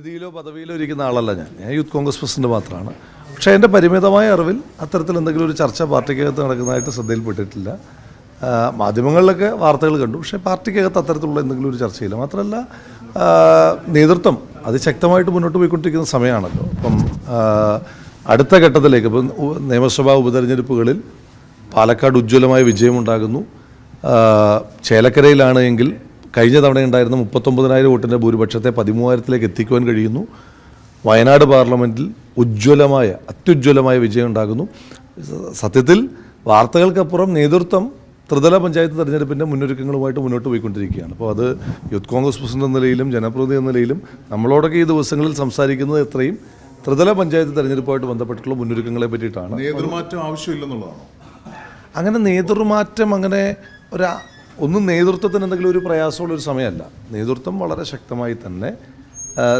രീതിയിലോ പദവിയിലോ ഇരിക്കുന്ന ആളല്ല ഞാൻ. ഞാൻ യൂത്ത് കോൺഗ്രസ് പ്രസിഡന്റ് മാത്രമാണ് പക്ഷേ എന്റെ പരിമിതമായ അറിവിൽ അത്തരത്തിൽ എന്തെങ്കിലും ഒരു ചർച്ച പാർട്ടിക്കകത്ത് നടക്കുന്നതായിട്ട് ശ്രദ്ധയിൽപ്പെട്ടിട്ടില്ല. മാധ്യമങ്ങളിലൊക്കെ വാർത്തകൾ കണ്ടു. പക്ഷേ പാർട്ടിക്കകത്ത് അത്തരത്തിലുള്ള എന്തെങ്കിലും ഒരു ചർച്ചയില്ല. മാത്രമല്ല നേതൃത്വം അതിശക്തമായിട്ട് മുന്നോട്ട് പോയിക്കൊണ്ടിരിക്കുന്ന സമയമാണല്ലോ. അപ്പം അടുത്ത ഘട്ടത്തിലേക്ക് ഇപ്പം നിയമസഭാ ഉപതെരഞ്ഞെടുപ്പുകളിൽ പാലക്കാട് ഉജ്ജ്വലമായ വിജയമുണ്ടാകുന്നു. ചേലക്കരയിലാണ് എങ്കിൽ കഴിഞ്ഞ തവണ ഉണ്ടായിരുന്ന മുപ്പത്തൊമ്പതിനായിരം വോട്ടിന്റെ ഭൂരിപക്ഷത്തെ പതിമൂവായിരത്തിലേക്ക് എത്തിക്കുവാൻ കഴിയുന്നു. വയനാട് പാർലമെന്റിൽ ഉജ്ജ്വലമായ അത്യുജ്വലമായ വിജയം ഉണ്ടാകുന്നു. സത്യത്തിൽ വാർത്തകൾക്കപ്പുറം നേതൃത്വം ത്രിതല പഞ്ചായത്ത് തെരഞ്ഞെടുപ്പിന്റെ മുന്നൊരുക്കങ്ങളുമായിട്ട് മുന്നോട്ട് പോയിക്കൊണ്ടിരിക്കുകയാണ്. അപ്പോൾ അത് യൂത്ത് കോൺഗ്രസ് പ്രസിഡന്റ് എന്ന നിലയിലും ജനപ്രതിനിധി എന്ന നിലയിലും നമ്മളോടൊക്കെ ഈ ദിവസങ്ങളിൽ സംസാരിക്കുന്നത് എത്രയും ത്രിതല പഞ്ചായത്ത് തെരഞ്ഞെടുപ്പുമായിട്ട് ബന്ധപ്പെട്ടിട്ടുള്ള മുന്നൊരുക്കങ്ങളെ പറ്റിയിട്ടാണ്. നേതൃമാറ്റം ആവശ്യമില്ലെന്നുള്ളതാണ്? അങ്ങനെ നേതൃമാറ്റം അങ്ങനെ ഒരു ഒന്നും നേതൃത്വത്തിന് എന്തെങ്കിലും ഒരു പ്രയാസമുള്ള ഒരു സമയമല്ല. നേതൃത്വം വളരെ ശക്തമായി തന്നെ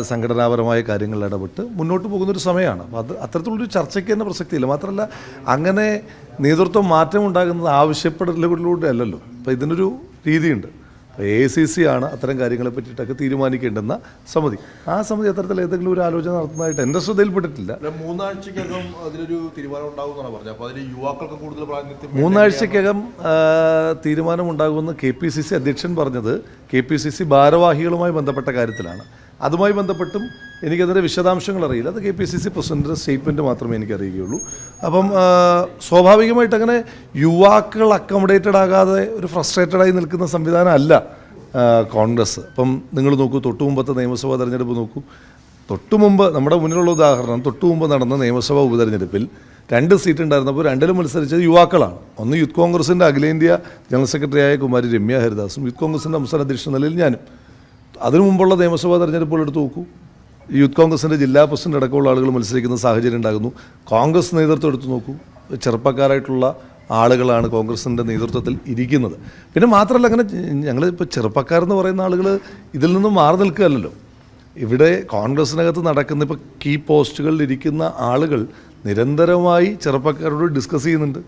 സംഘടനാപരമായ കാര്യങ്ങളിൽ ഇടപെട്ട് മുന്നോട്ട് പോകുന്നൊരു സമയമാണ്. അപ്പോൾ അത് അത്തരത്തിലുള്ളൊരു ചർച്ചയ്ക്ക് തന്നെ പ്രസക്തിയില്ല. മാത്രമല്ല അങ്ങനെ നേതൃത്വം മാറ്റം ഉണ്ടാകുന്നത് ആവശ്യപ്പെടലുകളിലൂടെ അല്ലല്ലോ. അപ്പോൾ ഇതിനൊരു രീതിയുണ്ട്. എ സി സി ആണ് അത്തരം കാര്യങ്ങളെ പറ്റിയിട്ടൊക്കെ തീരുമാനിക്കേണ്ടുന്ന സമിതി. ആ സമിതി അത്തരത്തിൽ ഏതെങ്കിലും ഒരു ആലോചന നടത്തുന്നതായിട്ട് എന്റെ ശ്രദ്ധയിൽപ്പെട്ടിട്ടില്ല. മൂന്നാഴ്ചക്കകം അതിലൊരു തീരുമാനം ഉണ്ടാകുമെന്ന് പറഞ്ഞു. പറഞ്ഞത്. അപ്പോൾ അതിന് യുവാക്കൾക്ക് കൂടുതൽ പ്രാതിനിധ്യം മൂന്നാഴ്ചക്കകം തീരുമാനം ഉണ്ടാകുമെന്ന് കെ പി സി സി അധ്യക്ഷൻ പറഞ്ഞത് കെ പി സി സി ഭാരവാഹികളുമായി ബന്ധപ്പെട്ട കാര്യത്തിലാണ്. അതുമായി ബന്ധപ്പെട്ടും എനിക്കതിന്റെ വിശദാംശങ്ങൾ അറിയില്ല അത് കെ പി സി സി പ്രസിഡന്റിന്റെ സ്റ്റേറ്റ്മെന്റ് മാത്രമേ എനിക്ക് അറിയുകയുള്ളൂ അപ്പം സ്വാഭാവികമായിട്ട് അങ്ങനെ യുവാക്കൾ അക്കോമഡേറ്റഡ് ആകാതെ ഒരു ഫ്രസ്ട്രേറ്റഡ് ആയി നിൽക്കുന്ന സംവിധാനം അല്ല കോൺഗ്രസ്. അപ്പം നിങ്ങൾ നോക്കൂ തൊട്ടു മുമ്പത്തെ നിയമസഭാ തെരഞ്ഞെടുപ്പ് നോക്കൂ. തൊട്ടു മുമ്പ് നമ്മുടെ മുന്നിലുള്ള ഉദാഹരണം തൊട്ടു മുമ്പ് നടന്ന നിയമസഭാ ഉപതെരഞ്ഞെടുപ്പിൽ രണ്ട് സീറ്റ് ഉണ്ടായിരുന്നപ്പോൾ രണ്ടിലും മത്സരിച്ചത് യുവാക്കളാണ്. ഒന്ന് യൂത്ത് കോൺഗ്രസിന്റെ അഖിലേന്ത്യാ ജനറൽ സെക്രട്ടറിയായ കുമാരി രമ്യ ഹരിദാസും യൂത്ത് കോൺഗ്രസിന്റെ സംസ്ഥാന അധ്യക്ഷ നിലയിൽ ഞാനും. അതിനു മുമ്പുള്ള നിയമസഭാ തെരഞ്ഞെടുപ്പുകൾ എടുത്ത് നോക്കൂ. യൂത്ത് കോൺഗ്രസിന്റെ ജില്ലാ പ്രസിഡന്റ് അടക്കമുള്ള ആളുകൾ മത്സരിക്കുന്ന സാഹചര്യം ഉണ്ടാകുന്നു. കോൺഗ്രസ് നേതൃത്വം എടുത്തു നോക്കൂ. ചെറുപ്പക്കാരായിട്ടുള്ള ആളുകളാണ് കോൺഗ്രസിന്റെ നേതൃത്വത്തിൽ ഇരിക്കുന്നത്. പിന്നെ മാത്രമല്ല അങ്ങനെ ഞങ്ങൾ ഇപ്പോൾ ചെറുപ്പക്കാരെന്ന് പറയുന്ന ആളുകൾ ഇതിൽ നിന്നും മാറി നിൽക്കുകയല്ലോ ഇവിടെ കോൺഗ്രസിനകത്ത് നടക്കുന്ന ഇപ്പോൾ കീ പോസ്റ്റുകളിൽ ഇരിക്കുന്ന ആളുകൾ നിരന്തരമായി ചെറുപ്പക്കാരോട് ഡിസ്കസ് ചെയ്യുന്നുണ്ട്.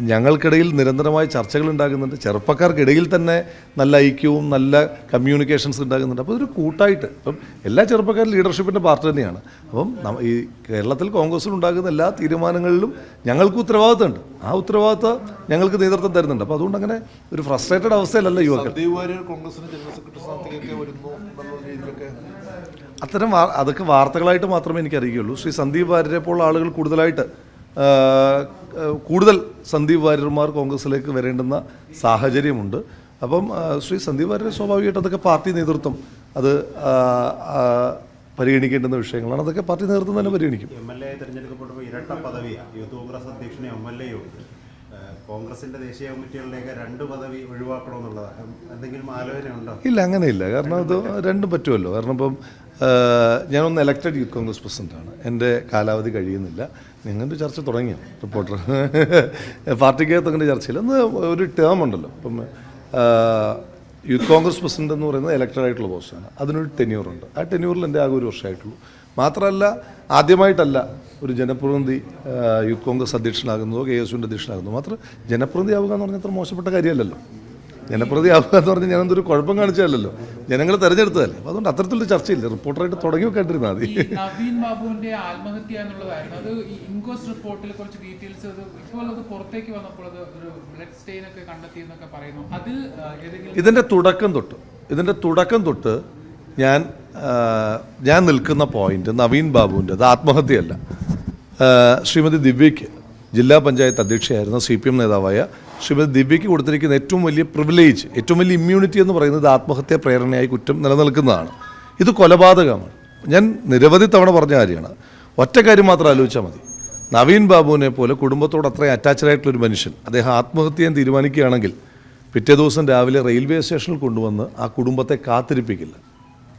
ഞങ്ങൾക്കിടയിൽ നിരന്തരമായ ചർച്ചകൾ ഉണ്ടാകുന്നുണ്ട്. ചെറുപ്പക്കാർക്കിടയിൽ തന്നെ നല്ല ഐക്യവും നല്ല കമ്മ്യൂണിക്കേഷൻസ് ഉണ്ടാകുന്നുണ്ട്. അപ്പോൾ ഇതൊരു കൂട്ടായിട്ട്. ഇപ്പം എല്ലാ ചെറുപ്പക്കാരും ലീഡർഷിപ്പിന്റെ പാർട്ട് തന്നെയാണ്. അപ്പം ഈ കേരളത്തിൽ കോൺഗ്രസ്സിൽ ഉണ്ടാകുന്ന എല്ലാ തീരുമാനങ്ങളിലും ഞങ്ങൾക്ക് ഉത്തരവാദിത്തമുണ്ട്. ആ ഉത്തരവാദിത്തം ഞങ്ങൾക്ക് നേതൃത്വം തരുന്നുണ്ട്. അപ്പോൾ അതുകൊണ്ട് അങ്ങനെ ഒരു ഫ്രസ്ട്രേറ്റഡ് അവസ്ഥയിലല്ല യുവാക്കൾ. അത്തരം അതൊക്കെ വാർത്തകളായിട്ട് മാത്രമേ എനിക്ക് അറിയുകയുള്ളൂ ശ്രീ സന്ദീപ് വാര്യരെ പോലുള്ള ആളുകൾ കൂടുതലായിട്ട് കൂടുതൽ സന്ദീപ് വാര്യർമാർ കോൺഗ്രസിലേക്ക് വരേണ്ടുന്ന സാഹചര്യമുണ്ട്. അപ്പം ശ്രീ സന്ദീപ് വാര്യർ സ്വാഭാവികമായിട്ട് അതൊക്കെ പാർട്ടി നേതൃത്വം അത് പരിഗണിക്കേണ്ടുന്ന വിഷയങ്ങളാണ്. അതൊക്കെ പാർട്ടി നേതൃത്വം തന്നെ പരിഗണിക്കും. എം എൽ എ തിരഞ്ഞെടുക്കപ്പെട്ടപ്പോൾ ഇരട്ട പദവിയാണ് യൂത്ത് കോൺഗ്രസ് അധ്യക്ഷനും എം എൽ എയും കോൺഗ്രസിന്റെ ദേശീയ കമ്മിറ്റികളിലേക്ക് രണ്ട് പദവി ഒഴിവാക്കണമെന്നുള്ളതാണ് എന്തെങ്കിലും ആലോചനയുണ്ടോ? ഇല്ല അങ്ങനെയില്ല. കാരണം അത് രണ്ടും പറ്റുമല്ലോ. കാരണം ഇപ്പം ഞാനൊന്ന് എലക്റ്റഡ് യൂത്ത് കോൺഗ്രസ് പ്രസിഡന്റാണ് എന്റെ കാലാവധി കഴിയുന്നില്ല. നിങ്ങളുടെ ചർച്ച തുടങ്ങിയോ റിപ്പോർട്ടർ പാർട്ടിക്കകത്ത് അങ്ങനെ ചർച്ചയില്ല ഒന്ന് ഒരു ടേം ഉണ്ടല്ലോ. ഇപ്പം യൂത്ത് കോൺഗ്രസ് പ്രസിഡന്റ് എന്ന് പറയുന്നത് എലക്റ്റഡ് ആയിട്ടുള്ള പോസ്റ്റാണ് അതിനൊരു ടെന്യൂറുണ്ട് ആ ടെന്യൂറിൽ എന്റെ ആകെ ഒരു വർഷമായിട്ടുള്ളൂ. മാത്രമല്ല ആദ്യമായിട്ടല്ല ഒരു ജനപ്രതിനിധി യൂത്ത് കോൺഗ്രസ് അധ്യക്ഷനാകുന്നതോ കെ എസ് യുവിന്റെ അധ്യക്ഷനാകുന്നതോ മാത്രം ജനപ്രതിനിധി ആവുക എന്ന് പറഞ്ഞാൽ അത്ര മോശപ്പെട്ട കാര്യമല്ലല്ലോ. ജനപ്രതി ആവുക എന്ന് പറഞ്ഞാൽ ഞാനെന്തൊരു കുഴപ്പം കാണിച്ചതല്ലല്ലോ. ജനങ്ങൾ തെരഞ്ഞെടുത്തതല്ലേ. അപ്പോൾ അതുകൊണ്ട് അത്തരത്തിലുള്ള ചർച്ചയില്ല. റിപ്പോർട്ടറായിട്ട് തുടങ്ങി വെക്കാണ്ടിരുന്നാൽ മതി. നവീൻ ബാബുവിന്റെ ആത്മഹത്യ എന്നുള്ളതായിരുന്നു. അത് ഇൻക്വസ്റ്റ് റിപ്പോർട്ടിൽ കുറച്ച് ഡീറ്റെയിൽസ് ഇപ്പോൾ അത് പുറത്തേക്ക് വന്നപ്പോൾ അത് ഒരു ബ്ലഡ് സ്റ്റെയിൻ ഒക്കെ കണ്ടെത്തി എന്നൊക്കെ പറയുന്നു. അതിൽ ഏതെങ്കിലും ഇതിന്റെ തുടക്കം തൊട്ട് ഇതിന്റെ തുടക്കം തൊട്ട് ഞാൻ ഞാൻ നിൽക്കുന്ന പോയിന്റ് നവീൻ ബാബുവിന്റെ അത് ആത്മഹത്യയല്ല ശ്രീമതി ദിവ്യയ്ക്ക് ജില്ലാ പഞ്ചായത്ത് അധ്യക്ഷയായിരുന്ന സി പി എം നേതാവായ ശ്രീമതി ദിവ്യയ്ക്ക് കൊടുത്തിരിക്കുന്ന ഏറ്റവും വലിയ പ്രിവിലേജ് ഏറ്റവും വലിയ ഇമ്മ്യൂണിറ്റി എന്ന് പറയുന്നത് ആത്മഹത്യാ പ്രേരണയായി കുറ്റം നിലനിൽക്കുന്നതാണ്. ഇത് കൊലപാതകമാണ്. ഞാൻ നിരവധി തവണ പറഞ്ഞ കാര്യമാണ്. ഒറ്റ കാര്യം മാത്രം ആലോചിച്ചാൽ മതി. നവീൻ ബാബുവിനെ പോലെ കുടുംബത്തോട് അത്രയും അറ്റാച്ച്ഡ് ആയിട്ടുള്ള ഒരു മനുഷ്യൻ അദ്ദേഹം ആത്മഹത്യ ചെയ്യാൻ തീരുമാനിക്കുകയാണെങ്കിൽ പിറ്റേ ദിവസം രാവിലെ റെയിൽവേ സ്റ്റേഷനിൽ കൊണ്ടുവന്ന് ആ കുടുംബത്തെ കാത്തിരിപ്പിക്കില്ല.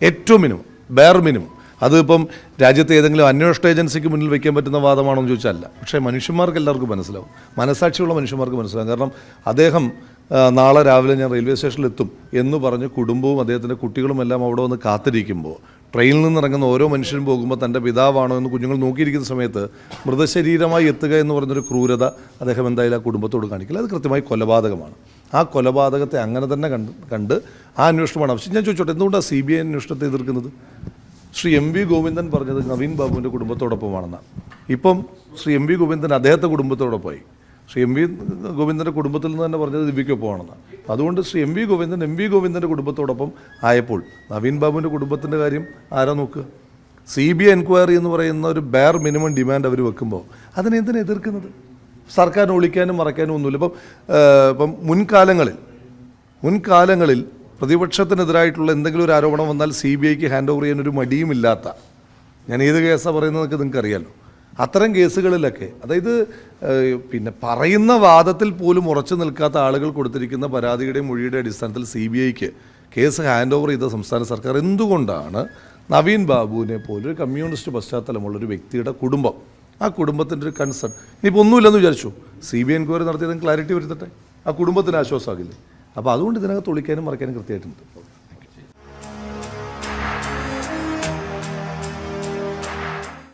ഏറ്റവും മിനിമം ബെയർ മിനിമം അതിപ്പം രാജ്യത്തെ ഏതെങ്കിലും അന്വേഷണ ഏജൻസിക്ക് മുന്നിൽ വെക്കാൻ പറ്റുന്ന വാദമാണോ എന്ന് ചോദിച്ചാൽ അല്ല. പക്ഷേ മനുഷ്യന്മാർക്ക് എല്ലാവർക്കും മനസ്സിലാവും. മനസാക്ഷിയുള്ള മനുഷ്യന്മാർക്ക് മനസ്സിലാവും. കാരണം അദ്ദേഹം നാളെ രാവിലെ ഞാൻ റെയിൽവേ സ്റ്റേഷനിൽ എത്തും എന്ന് പറഞ്ഞ് കുടുംബവും അദ്ദേഹത്തിന്റെ കുട്ടികളും എല്ലാം അവിടെ വന്ന് കാത്തിരിക്കുമ്പോൾ ട്രെയിനിൽ നിന്ന് ഇറങ്ങുന്ന ഓരോ മനുഷ്യനും പോകുമ്പോൾ തന്റെ പിതാവാണോ എന്ന് കുഞ്ഞുങ്ങൾ നോക്കിയിരിക്കുന്ന സമയത്ത് മൃതശരീരമായി എത്തുക എന്ന് പറഞ്ഞൊരു ക്രൂരത അദ്ദേഹം എന്തായാലും ആ കുടുംബത്തോട് കാണിക്കില്ല. അത് കൃത്യമായി കൊലപാതകമാണ്. ആ കൊലപാതകത്തെ അങ്ങനെ തന്നെ കണ്ട് കണ്ട് ആ അന്വേഷണമാണ് ആവശ്യം ഞാൻ ചോദിച്ചോട്ടെ എന്തുകൊണ്ടാണ് സി ബി ഐ അന്വേഷണത്തെ എതിർക്കുന്നത്? ശ്രീ എം വി ഗോവിന്ദൻ പറഞ്ഞത് നവീൻ ബാബുവിന്റെ കുടുംബത്തോടൊപ്പമാണെന്ന്. ഇപ്പം ശ്രീ എം വി ഗോവിന്ദൻ അദ്ദേഹത്തെ കുടുംബത്തോടൊപ്പമായി ശ്രീ എം വി ഗോവിന്ദന്റെ കുടുംബത്തിൽ നിന്ന് തന്നെ പറഞ്ഞത് ദിവ്യക്കൊപ്പമാണെന്ന് അതുകൊണ്ട് Shri M V Govindan M V ഗോവിന്ദന്റെ കുടുംബത്തോടൊപ്പം ആയപ്പോൾ നവീൻ ബാബുവിന്റെ കുടുംബത്തിന്റെ കാര്യം ആരാ നോക്കുക സി ബി ഐ എൻക്വയറി എന്ന് പറയുന്ന ഒരു ബെയർ മിനിമം ഡിമാൻഡ് അവർ വെക്കുമ്പോൾ അതിനെന്തിനാണ് എതിർക്കുന്നത്? സർക്കാരിനെ ഒളിക്കാനും മറയ്ക്കാനും ഒന്നുമില്ല. ഇപ്പം ഇപ്പം മുൻകാലങ്ങളിൽ മുൻകാലങ്ങളിൽ പ്രതിപക്ഷത്തിനെതിരായിട്ടുള്ള എന്തെങ്കിലും ഒരു ആരോപണം വന്നാൽ സി ബി ഐക്ക് ഹാൻഡ് ഓവർ ചെയ്യാൻ ഒരു മടിയുമില്ലാത്ത ഞാൻ ഏത് കേസാണ് പറയുന്നതൊക്കെ നിങ്ങൾക്ക് അറിയാലോ അത്തരം കേസുകളിലൊക്കെ അതായത് പിന്നെ പറയുന്ന വാദത്തിൽ പോലും ഉറച്ചു നിൽക്കാത്ത ആളുകൾ കൊടുത്തിരിക്കുന്ന പരാതിയുടെ മൊഴിയുടെ അടിസ്ഥാനത്തിൽ സി ബി ഐക്ക് കേസ് ഹാൻഡ് ഓവർ ചെയ്ത സംസ്ഥാന സർക്കാർ എന്തുകൊണ്ടാണ് നവീൻ ബാബുവിനെ പോലൊരു കമ്മ്യൂണിസ്റ്റ് പശ്ചാത്തലമുള്ള ഒരു വ്യക്തിയുടെ കുടുംബം ആ കുടുംബത്തിന്റെ ഒരു കൺസേൺ ഇനിയിപ്പോൾ ഒന്നുമില്ലെന്ന് വിചാരിച്ചു. സി ബി ഐ എൻക്വയറി നടത്തിയതും ക്ലാരിറ്റി വരുത്തട്ടെ? ആ കുടുംബത്തിന് ആശ്വാസമാകില്ലേ? അപ്പോൾ അതുകൊണ്ട് ഇതിനകത്ത് ഒളിക്കാനും മറയ്ക്കാനും കൃത്യമായിട്ടുണ്ട്.